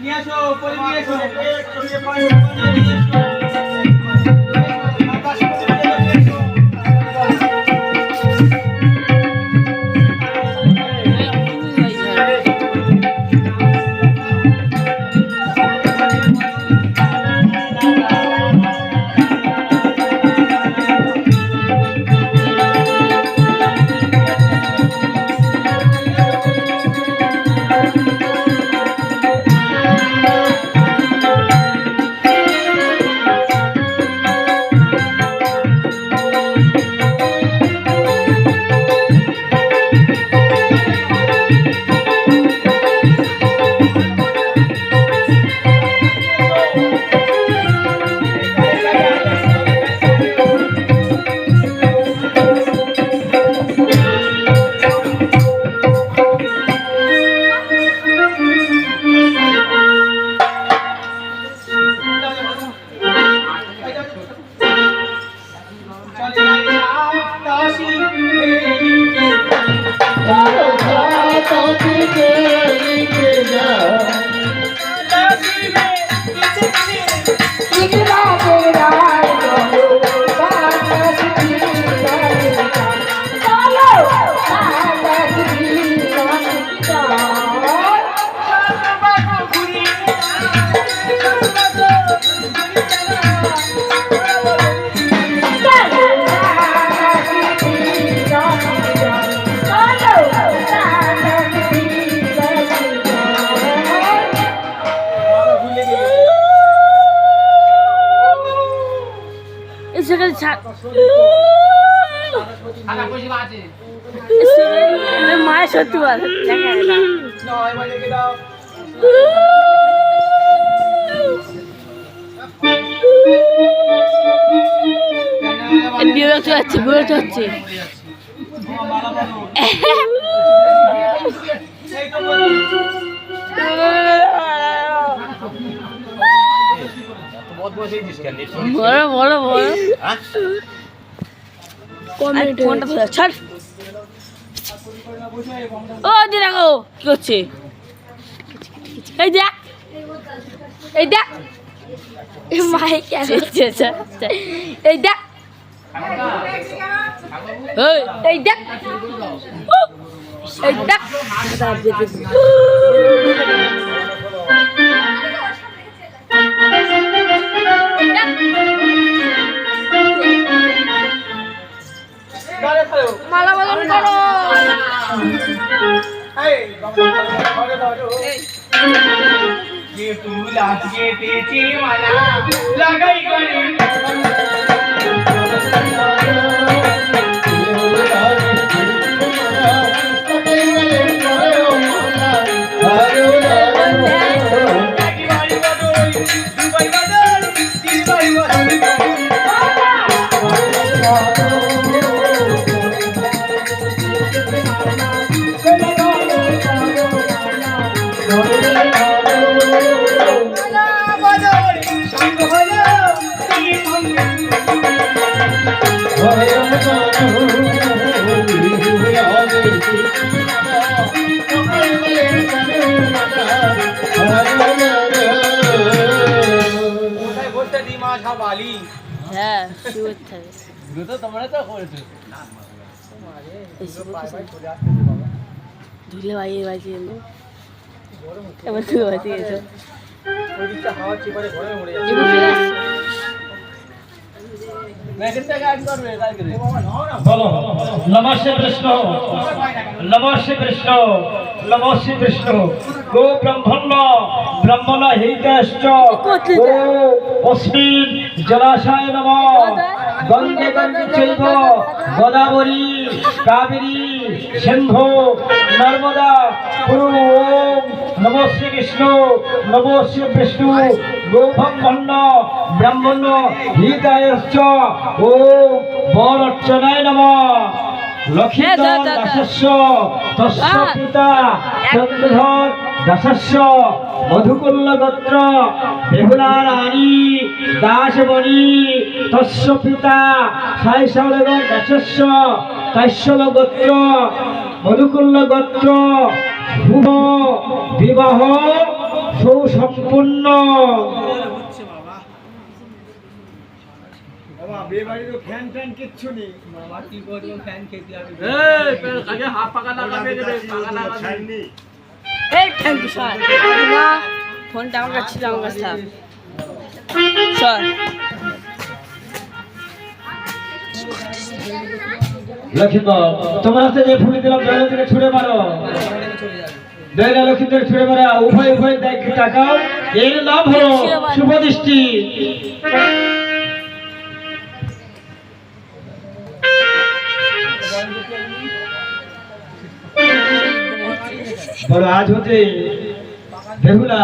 নিয়ে আসো নিয়ে আসো। মায়ের দেখা যায় বিরক্ত হচ্ছে বিরক্ত হচ্ছে বলো বলো বলো ফোনটা ধরে ছাড়। ও দি দেখো কি করছে? এই দেখ এই দেখ। এই মাই কেন? হচ্ছে এই দেখ। এই এই দেখ। এই দেখ। আজকে পেয়েছে মালা। লাগাই করে। একই বাড়ি হ্যাঁ ধুলে বাইরে বাজে এবার তুই বাজে হাওয়া চিপারে ঘরে মরে যাচ্ছে বলো নমঃ শ্রী বিষ্ণু নমঃ শ্রী বিষ্ণু নমঃ শ্রী বিষ্ণু গো ব্রহ্মণ্য ব্রহ্মণ হিতেশ্চ। গো অস্মিন জলাশয় নম। গঙ্গে গঙ্গে চৈব গোদাবরী কাবেরী সিন্ধু নর্মদা কুরু ওম। নমঃ শ্রী বিষ্ণু নমঃ শ্রী বিষ্ণু গো ব্রহ্মণ্য ব্রহ্মণ্য হিতায়শ্চ ও বরর্চনায় নমঃ লক্ষিত যা, যা, যা। দাসস্য তস্য। পিতা দাসস্য মধুকুল্ল গোত্র বেহুলা রানী দাসবনী তস্য পিতা সাইশলগ দাসস্য তৈশল গোত্র মধুকুল্ল গোত্র শুভ বিবাহ সুসম্পূর্ণ এই, আগে হাফ পাকা লাগাবে পাকা লাগাবে। এই থ্যাংক ইউ না ফোনটা আমার কাছে ছিল আমার কাছে। স্যার লক্ষ্মীপদ তোমার হাতে যে ফুলি দিলাম দয়ালা থেকে ছুড়ে মারো। দয়ালা লক্ষ্মী ছুড়ে মারা উভয় উভয় দেখ তাকাও এর নাম হলো শুভদৃষ্টি। আজ হতে বেহুলা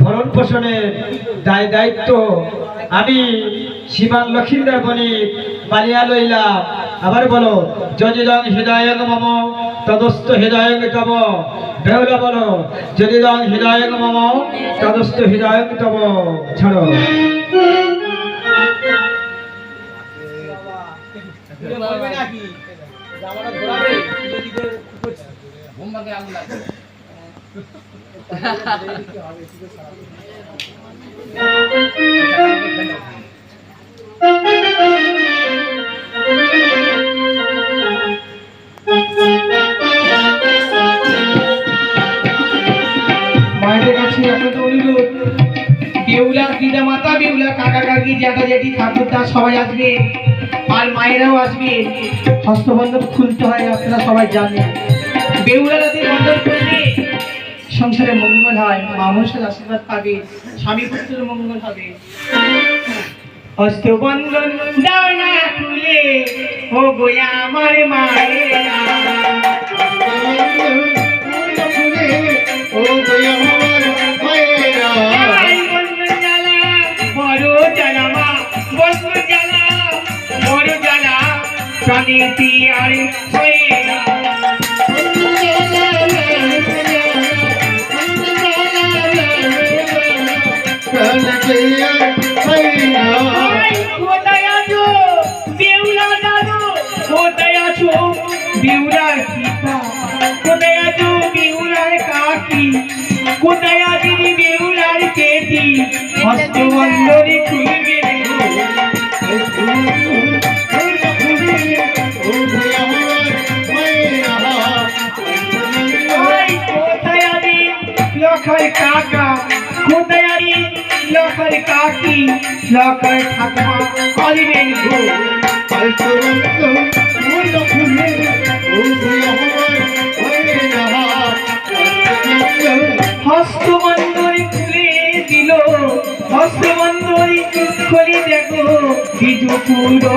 ভরণ পোষণের দায় দায়িত্ব। আমি সীমান লক্ষিন্দর বণিক পালিয়া লইলাম আবার বলো রং হৃদয় মম, তদস্ত হৃদয় তব। বেহুলা বলো রং হৃদয় মম, তদস্ত হৃদয় তব। ছাড়ো। মায়েদের কাছে আপনাদের অনুরোধ বেউলার পিতা মাতা বেউলা কাকা। কাকি জ্যাঠা জেঠি ঠাকুরদা সবাই আসবে আর মায়েরাও আসবে। হস্তবন্ধন খুলতে হয়, আপনারা সবাই জানেন। বেউলা রাতে বন্ধন করলে সংসারে মঙ্গল হয় মানুষের আশীর্বাদ পাবে, স্বামী পুত্রের মঙ্গল হবে। হস্তবন্ধন দাও খুলে, ও গোয়া আমার মায়েরা। আই প্রাণীটি আর হয় না। আই কোথায় আছো? বেহুলা দাদু, কোথায় আছো? বেহুলার পিতা, কোথায় আছো? বেহুলার কাকি, কোথায় আছি বেহুলার কেটি হস্তবন্ধনে আছি লখার কাকি লখার ঠাকুমা আসবেন গো হস্তবন্ধনী খুলে দিল হস্তবন্ধনী খুলে দেখো বিজু পুরো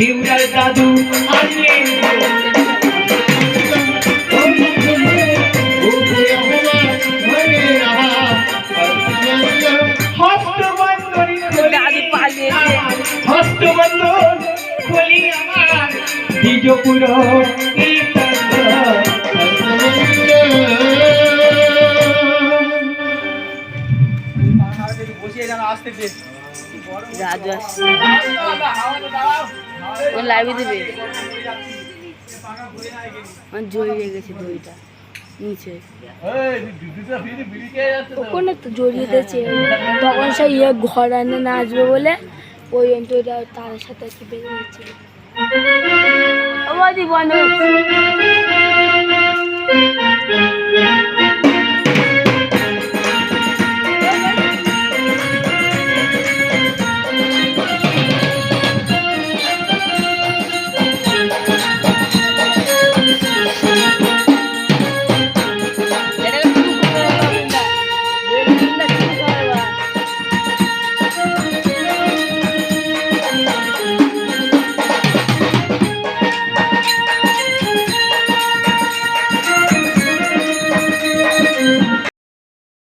বেউলার দাদু গো। হস্তবন্ধনী পালিয়েছে। আমার, বসিয়ে যেন আসতে। লাইভে দেবে আমার জড়িয়ে গেছে দড়িটা নিচে। ওখানে তো জড়িয়ে দিয়েছে তখন সে ইয়ে ঘর এনে নাচবে বলে ওই ওইটা তার সাথে কি বেরিয়ে বন্ধ করছি।